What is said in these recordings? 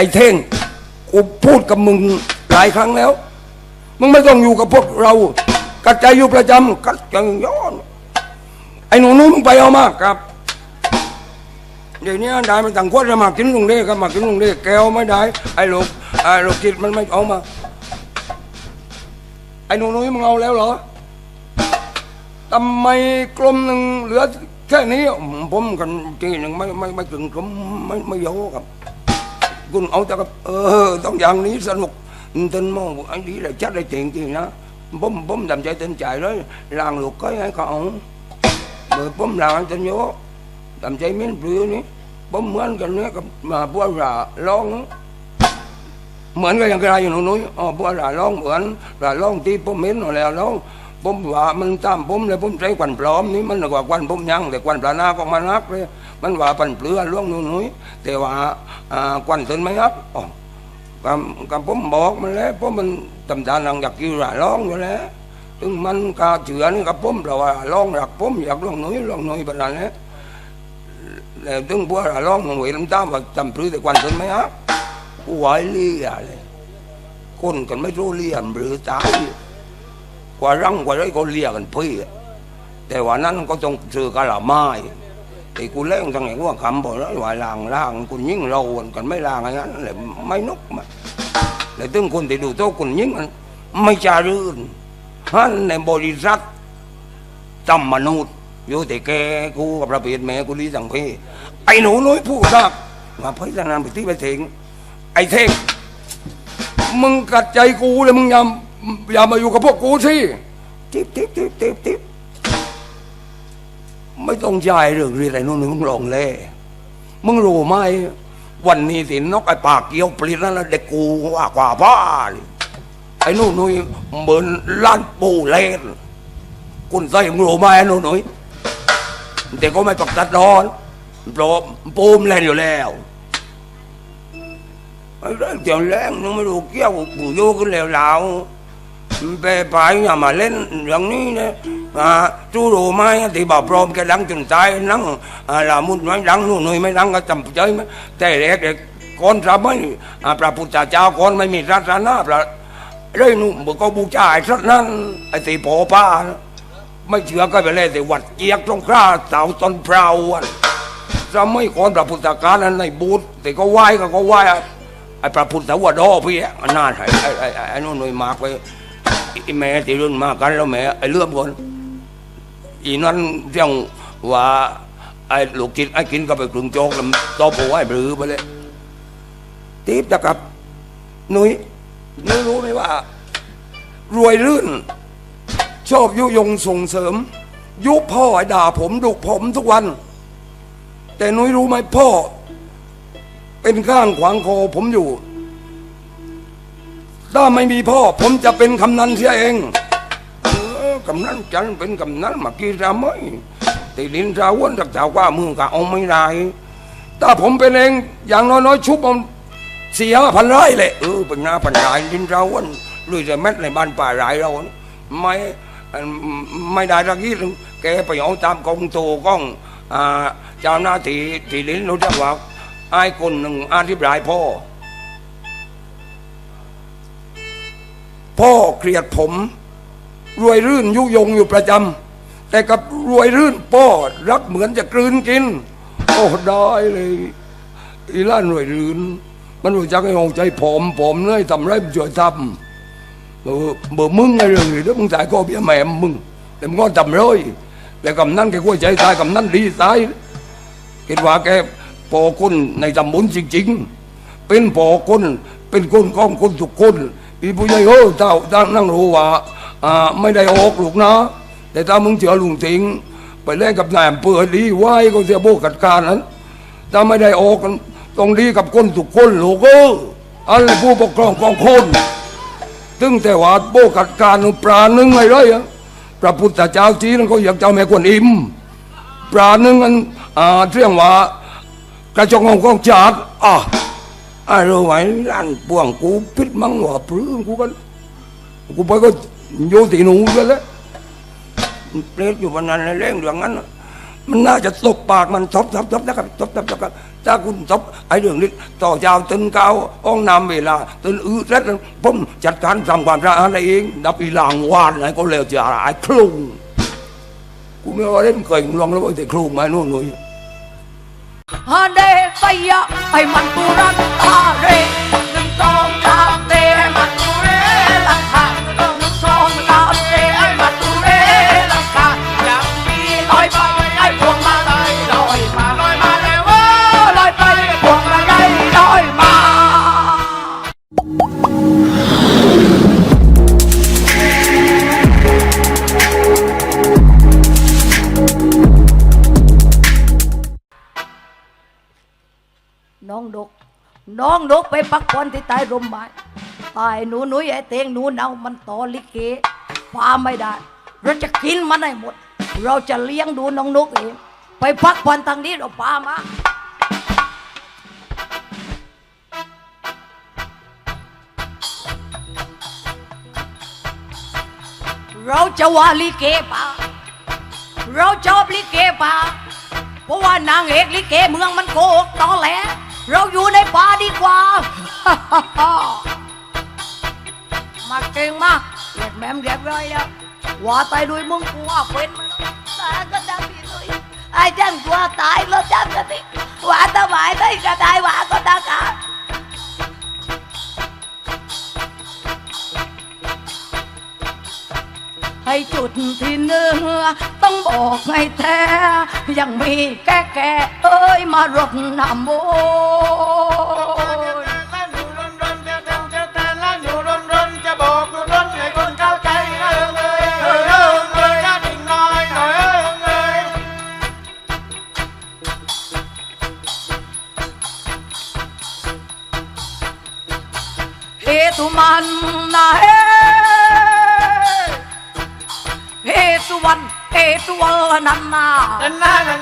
อ้เท่งกูพูดกับมึงหลายครั้งแล้ว มึงไม่ต้องอยู่กับพวกเรากัดใจอยู่ประจำกัดใจย้อนไอ้หนูนู้นมึงไปเอามาครับเดี๋ยวนี้ได้มันต่างคนจะมากินลุงเด้ก็มากินลุงเด้แก้วไม่ได้ไอ้ลูกไอ้ลูกจิตมันไม่เอามาไอ้หนูนุ้ยมึงเอาแล้วเหรอทำไมกลมหนึ่งเหลือแค่นี้ผมกันทีหนึ่งไม่ไม่ไม่ถึงกลมไม่ไม่โยอะครับ คุณเอาแต่กับเออต้องอย่างนี้สนุกtên mong anh đi là chắc là chuyện gì đó bấm bấm làm cho tên chạy đó làng luộc cái hay không rồi bấm làm anh tên nhớ làm cho miếng bữa ní bấm mướn cái nữa mà bữa là lon nữa mướn cái yang cái này nó nói ờ bữa là lon mướn là lon tí bấm miếng rồi là lon bấm và mình tam bấm là bấm trái quần plom ní mình là quả quần bấm nhang để quần plana na con man ác đấy mình ว่าปันเปลือล่วงนู้นนู้นแต่ว่าอ่าควันต้นไม้อัพอ๋อกับกับผมบอกมันแล้วเพราะมันตำตานังอยากกินหลาร้องอยู่แล้วถึงมันกาเฉือนกับผมเราว่าร้องหลักผมอยากร้องน้อยร้องน้อยแบบนั้นแหละแล้วถึงพวกเราร้องมันหวยลำตามว่าจำปลื้แต่ควันต้นไม้อัพกูไหวเลี่ยเลยคนกันไม่รู้เลี่ยมหรือตายกว่ารังกว่าไรก็เลี่ยกันพี่แต่ว่านั้นก็ต้องเจอกะล่ำไม้ thì cô lấy thằng này cũng cầm bò đó ngoài làng làng cô nhính lâu còn mấy làng ấy anh lại mấy nút mà lại tương quân thì đủ tốt còn nhính mấy cha rươn hắn này bò đi rắt tầm mà nút vô thì ke cô gặp ra biệt mẹ cô đi rằng phi ai nổ nói phụ ra mà phải ra làm bị tí bài thiện ai thêm มึงกัดใจกูเลยมึงอย่าอย่ามาอยู่กับพวกกูสิทิบทิบทิบทิบทิบ ไม่ต้องใจายเรื่องเรียนอะไรนู่นมึงลองเล่มึงรู้ไหมวันนี้สินกไอ้ปากเกี้ยวปลิดนั่นเด็กกูว่ากว่าบ้าเลยไอ้นู่นนี่เหมือนล้านปูเล่นคุณใส่มึงรู้ไหมไอ้นู่นนี่แต่ก็ไม่ปักตัดร้อนโปรปูมเล่นอยู่แล้วไอ้เรื่องเกี่ยวแรงนึงไม่รู้เกี่ยวกูโยกันแล้วแล้ว ไปไปอย่ามาเล่นอย่างนี้นะ à, chú đồ mai thì bảo prom cái đắng chừng tay nắng à, là muốn nói đắng นู่นนี่ไม่ดังก็จำใจไหมแต่เด็กเด็กก่อนจะไม่พระพุทธเจ้าก่อนไม่มีศาสนาพระเลยนู่นกก็บูชาไอ้สัตว์นั้นไอ้ตีปอป้าไม่เชื่อก็ไปเลยแต่วัดเกียกตรงคราเสาต้นพราวอะจะไม่ก่อนพระพุทธการนั้นในบูธแต่ก็ไหว้ก็ก็ไหว้ไอ้พระพุทธวัดดอพี่น่าไอ้ไอ้ไอ้ไอ้ไอ้นู่นนี่มากไว้ แม่ที่รุ่นมากันแล้วแม่ไอ้เลื่อมคนอีนั้นเรื่องว่าไอ้ลูกกินไอ้กินก็ไปกลึงโจกแล้วตบหัวไอ้บรือไปเลยตีบนะครับหนุยนุ้ยรู้ไหมว่า รวยรื่น ชอบยุยงส่งเสริม ยุพ่อไอ้ด่าผมดุผมทุกวัน แต่นุ้ยรู้ไหมพ่อ เป็นข้างขวางคอผมอยู่ ถ้าไม่มีพ่อ ผมจะเป็นคำนันเสียเองกำนันจันเป็นกำนันมากีราไม่ตีลินราวนจากเจ้าว่ามือกับเอาไม่ได้ถ้าผมเป็นเองอย่างน้อยๆชุบมันเสียพันไร่เลยเออเป็นหน้าพันไร่ลินราวนลุยจะเม็ดในบ้านป่าไร่เราไม่ไม่ได้รักยี่แกไปเอาตามกองโตกองอ่าเจ้าหน้าที่ที่ลินรู้จักว่าไอ้คนหนึ่งอธิบายพ่อ พ่อเกลียดผม รวยรื่นยุยงอยู่ประจำแต่กับรวยรื่นป้อรักเหมือนจะกลืนกิน โอ้ได้เลยอีล้านรวยรื่น มันรู้จักให้หงใจผอมผอมเนื้อทำไรมันช่วยทำเบอร์มึงไงเรื่องนี้แล้วมึงจ่ายก็เบี้ยแม่มึง แต่มึงก็ทำเลยแต่กำนั้นแกกล้วยใจตายกำนั้นดีตายคิดว่าแกพอคนในตำบลจริง ๆ เป็นพอคนเป็นคนของคนทุกคน อีผู้ใหญ่โอ้เจ้าตั้งนั่งรู้ว่าอ่าไม่ได้ออกลูกนะ แต่ถ้ามึงเจอลุงสิงไปเล่นกับนายอำเภอดีไว้ก็เสียโบกัดการนั้นถ้าไม่ได้ออกกันต้องดีกับคนทุกคนลูกเอออันผู้ปกครองของคนตึงแต่ว่าโบกัดการนุปลาหนึ่งไงเลยอะพระพุทธเจ้าจีนก็อยากเจ้าแม่กวนอิมปลาหนึ่งอันอ่าเรื่องว่ากระจกของกองจัดอะ ไอ้รู้ไหมร้านป่วงกูพิษมังหัวปลื้มกูกันกูไปก็โยตีหนูกันแล้วเปรตอยู่วันนั้นเล่งเรื่องนั้นมันน่าจะตบปากมันทบทบทบนะครับทบทบทบครับถ้าคุณทบไอ้เรื่องนี้ต่อเจ้าตื่นเกาอ้องน้ำเวลาตื่นอืดแล้วผมจัดการทำความสะอาดเอง ดับอีหลางวานอะไรก็แล้วจะไอ้คลุงกูไม่ว่าเล่นเคยลองแล้วไอ้คลุงมาโน่นนู่นฮาเดไซยะไอ้มันตุรัน พักผ่อนที่ใต้ร่มไม้ตายหนูหนุยไอ้เตงหนูเนามันต่อลิเกพาไม่ได้ เราจะกินมันให้หมด เราจะเลี้ยงดูน้องนกเองไปพักผ่อนทางนี้เราพามาเราจะว่าลิเกป่าเราชอบลิเกป่าเพราะว่านางเอกลิเกเมืองมันโกหกตอแหล เราอยู่ในป่าดีกว่า มาเก่งมากเรียกแม่มเรียบร้อยแล้วว่าตายด้วยมึงกูว่าเป็นมันตายก็จำอีเลยไอ้จันกลัวตายแล้วจันกันดิว่าทำไมได้ก็ได้ว่าก็ได้กัน ให้จุดที่เนื้อต้องบอกให้แท้ ยังมีแก่แก่เอ้ยมารดน้ำโม ตุวันนันนานัน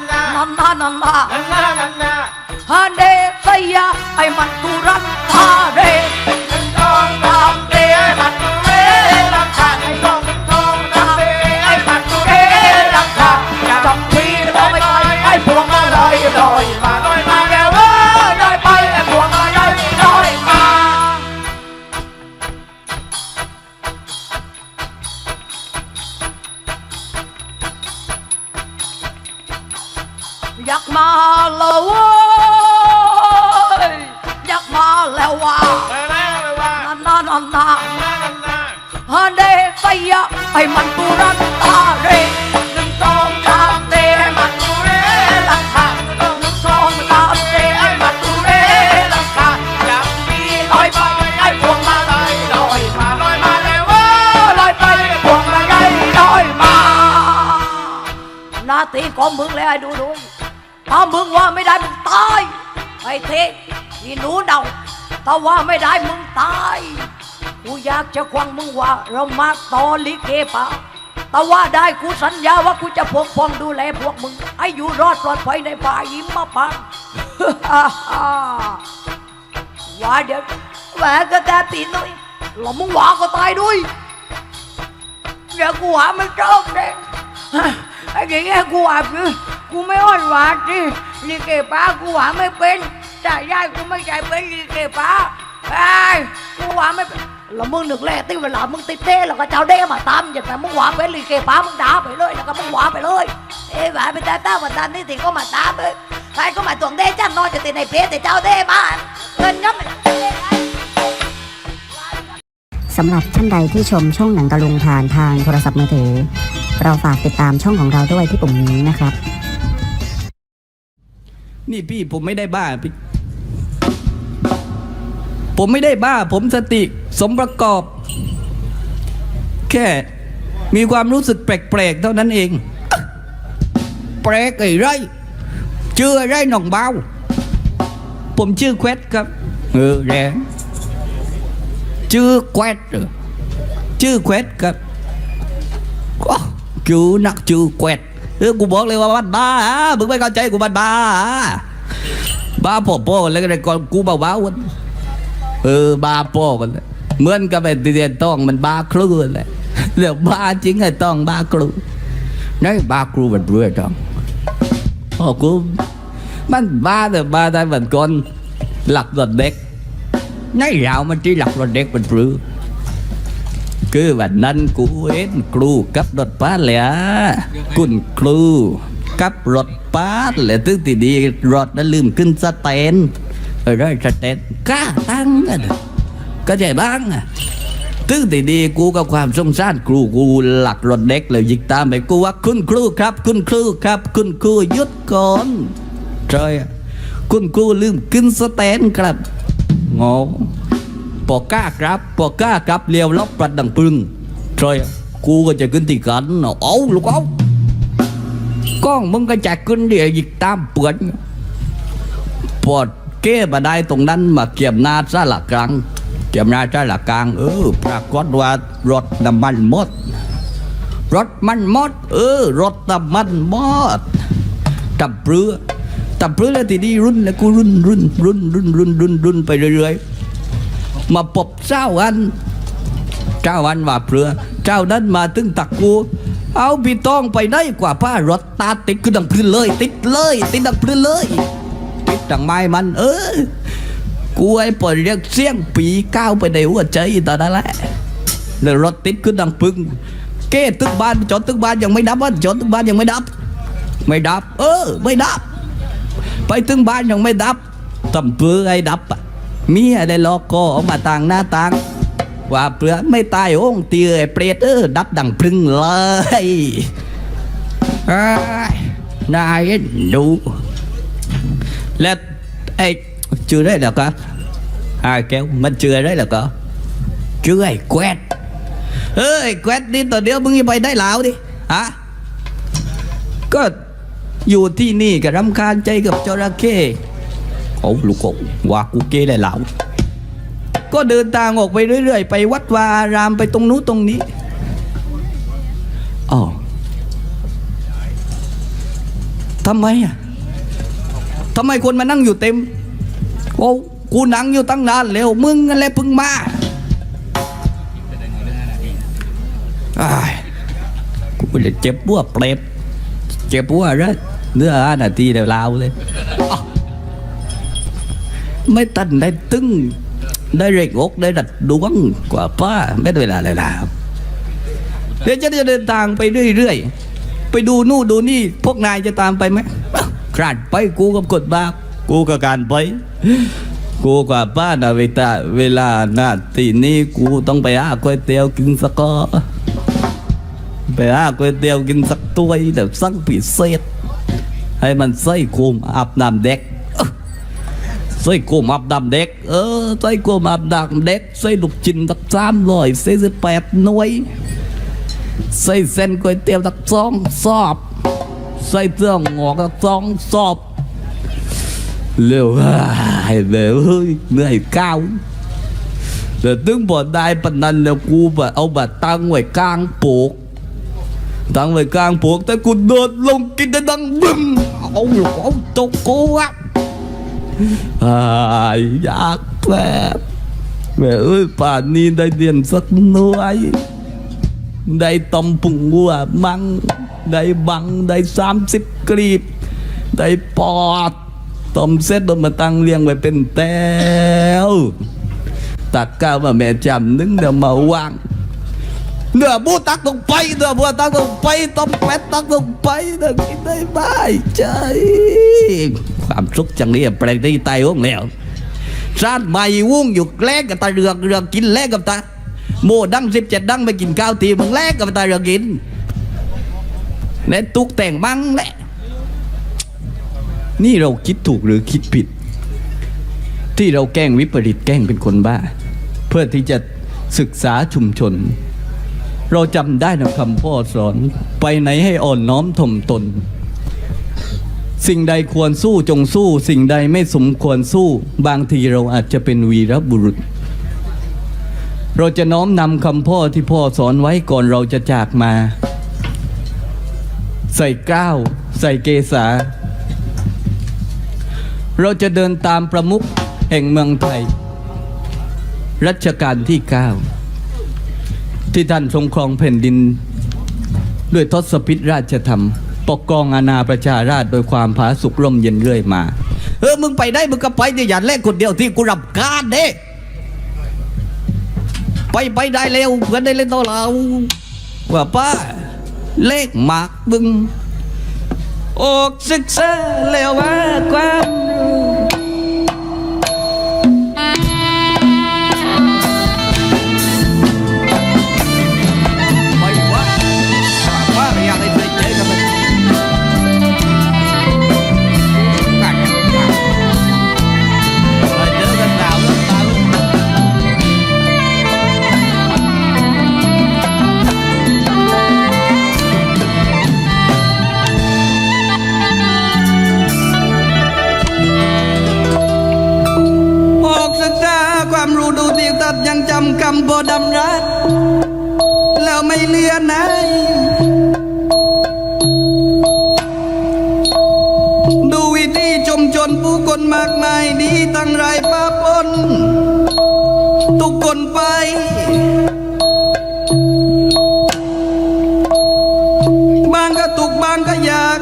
ตีของมึงเลยไอ้ดูดูถ้ามึงว่าไม่ได้มึงตายไอ้เทนี่หนูเดาถ้าว่าไม่ได้มึงตายกูอยากจะควังมึงว่า เรามาต่อลิเกปะแต่ว่าได้กูสัญญาว่ากูจะปกป้องดูแลพวกมึงให้อยู่รอดปลอดภัยในป่ายิ้มมาพังว่าเดี๋ยวแหวก็แต่ตีหน่อยหลอมึงว่าก็ตายด้วยเดี๋ยวกูหาไม่เจอเด็ก ไอ้เด็กเนี่ยกูหาคือกูไม่อ่อนหวานสิลิเกป้ากูหวาไม่เป็นแต่ยายกูไม่ใจเป็นลิเกป้าไอ้กูหวาไม่เป็นแล้วมึงนึกแรกที่เวลามึงติดเต้แล้วก็เจ้าเด้มาตามอย่างไรมึงหวาเป็นลิเกป้ามึงด่าไปเลยแล้วก็มึงหวาไปเลยเอ้ยหวาไปต่ต้าวันนั้นนี่ถึงก็มาตามเลยใครก็มาตวงเด้จ้านอนจะติดในเพจแต่เจ้าเด้บ้านเงินยับสำหรับท่านใดที่ชมช่องหนังตะลุงผ่านทางโทรศัพท์มือถือ เราฝากติดตามช่องของเราด้วยที่ปุ่มนี้นะครับ นี่พี่ผมไม่ได้บ้าพี่ผมไม่ได้บ้า ผมสติสมประกอบ แค่ มีความรู้สึกแปลกๆ เท่านั้นเอง แปลกไอ้ไรชื่ออะไรหนองเบาผมชื่อแควดครับ เออแรงชื่อแควดเหรอชื่อแควดครับ อ้าวชื่อนักชื่อแควดเออกูบอกเลยว่าบ้านบ้าอะมึงไม่เข้าใจกูบ้านบ้าบ้าพ่อพ่อแล้วก็ได้ก่อนกูบ้าบ้าวันเออบ้าพ่อมันเหมือนกับไอ้เรียนต้องมันบ้าครูแหละเรื่องบ้าจริงไอ้ต้องบ้าครูนี่บ้าครูมันเรื่อยต้องโอ้กูมันบ้าแต่บ้าได้เหมือนคนหลักรถเด็กในเรามันที่หลักรถเด็กเป็นรือ คือวันนั้นกูเห็นครูกับรถป้าเลยอะคุณครูกับรถป้าเลยตึงทีดีรถนั้นลืมขึ้นสเตนเออได้สเตนกล้าตั้งก็ใจบ้างอะตึงทีดีกูกับความสงสารครูกูหลักรถเด็กเลยยิกตามไปกูว่าคุณครูครับ คุณครูครับ คุณครูยุดก่อนใช่อะคุณครูลืมขึ้นสเตนครับงง ปอกก้าครับปอกก้าครับเลี้ยวลบประดังปึงใช่กูก็จะขึ้นที่กันเนาะเอาลูกเอาก้องมึงก็จะขึ้นเดี๋ยวยิกตามเปือนปอดเก้มาได้ตรงนั้นมาเก็บนาซะละกลางเก็บนาซะละกลางเออปรากฏว่ารถน้ำมันหมด รถมันหมด เออ รถน้ำมันหมดตับเปลือตับเปลือแล้วทีนี้รุ่นแล้วกูรุ่นรุ่นรุ่นรุ่นรุ่นรุ่นรุ่นไปเรื่อยๆ มาปบเจ้าอัน เจ้าอันว่าเปลือ เจ้านั้นมาถึงตักกู เอาพี่ต้องไปได้กว่าป้ารถตาติดคือดังพลืนเลย ติดเลย ติดดังพลืนเลย ติดดังไม้มัน เออกูไอ้ปอเรียกเสียงปีก้าวไปในหัวใจตอนนั้นแหละแล้วรถติดคือดังปึงเก้ตึกบ้านจอดตึกบ้านยังไม่ดับวะจอดตึกบ้านยังไม่ดับ ไม่ดับ เออ ไม่ดับ ไปถึงบ้านยังไม่ดับตำเปือไอ้ดับอะ มีอะไรลอกก็ออกมาต่างหน้าต่าง ว่าเปลือไม่ตายโอ่งเตียไอ้เปรตเออดับดังพรึงเลยนายดูและไอ้ chưa đấy là có ai kéo mình chưa đấy là có chưa ai quét ơi quét đi tao đeo มึงไปได้แล้วดิฮะก็อยู่ที่นี่กับรำคาญใจกับจระเข้ โอ้ลูกกว่ากูเก้ได้แล้วก็เดินทางออกไปเรื่อยๆ ไปวัดวาอารามไปตรงนู้นตรงนี้อ๋อทำไมอะทำไมคนมานั่งอยู่เต็มโอ้กูนั่งอยู่ตั้งนานแล้วมึงอะไรเพิ่งมาอ้กูจะเจ็บปัวเปรตเจ็บปัวแล้วเนื้อห้านาทีเดียวลาวเลย ไม่ตันได้ตึงได้เรกอกได้ดัดดวงกว่าป้าไม่ได้เวลาเลยล่ะเดี๋ยวจะเดินทางไปเรื่อยๆ ไปดูนู่นดูนี่ พวกนายจะตามไปไหมอ้าวคลาดไปกูกับกดบากูกับการไป กูกว่าป้านาเวตาเวลาหน้าทีนี้กูต้องไปหาก๋วยเตี๋ยวกินสักก็ไปหาก๋วยเตี๋ยวกินสักถ้วยแต่สั่งพิเศษให้มันใส่คุมอาบน้ำเด็ก ใส่กุมอับดำเด็กเออใส่กุมอับดำเด็กใส่ลูกชิ้นตักสามร้อยสี่สิบแปดหน่วยใส่เส้นก๋วยเตี๋ยวตักสองสอบใส่เสื้ อ่ายอยากแบบแม่เอ้ยป่านนี้ได้เดียนสักหน่อยได้ตมปุ่งวัวมัง ได้บัง ได้สามสิบกรีบ ได้ปอดตมเซ็ตตำมาตั้งเรียงไว้เป็นแถวตักก้าวมาแม่จำนึงเดี๋ยวมาวางเดือบูตักต้องไปเดือบูตักต้องไปตมแปดตักต้องไปเดือกินได้ไหมใจ ความสุขจังนี้แปลงที่ตายห้องแล้วชาติใหม่วุ่งอยู่แลกกับตาเรืองเรืองกินแลกกับตาโมดังสิบเจ็ดดังไปกินข้าวทีมึงแลกกับตาเรืองกินในตุกแต่งมั่งแหละนี่เราคิดถูกหรือคิดผิด ที่เราแกล้งวิปริตแกล้งเป็นคนบ้า เพื่อที่จะศึกษาชุมชน เราจำได้นะคำพ่อสอน ไปไหนให้อ่อนน้อมถ่อมตน สิ่งใดควรสู้จงสู้ สิ่งใดไม่สมควรสู้ บางทีเราอาจจะเป็นวีรบุรุษ เราจะน้อมนำคำพ่อที่พ่อสอนไว้ก่อนเราจะจากมา ใส่ก้าวใส่เกษาเราจะเดินตามประมุขแห่งเมืองไทย รัชกาลที่เก้าที่ท่านทรงครองแผ่นดิน ด้วยทศพิธราชธรรม ปกครองอาณาประชาราชโดยความผาสุกร่มเย็นเรื่อยมา เออมึงไปได้มึงก็ไปแต่อย่าเล่นคนเดียวที่กูรับการเด้ไปไปได้เร็วเพื่อนได้เล่นต่อเราว่าป้าเลขหมากบึงออกศึกษาแล้วว่าความ ดูติวตัดยังจำคำโบดำรัด แล้วไม่เลือนไหนดูวิธีชมชนผู้คนมากมายดีตั้งไรป้าปนทุกคนไป บางก็ตุกบางก็อยาก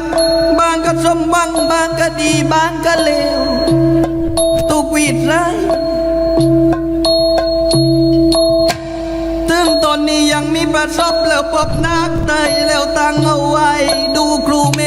บางก็สมบังบางก็ดีบางก็เลว ตุกวีดไร ประสบแล้วพบนักไตแล้วตั้งเอาไว้ ดูครูเม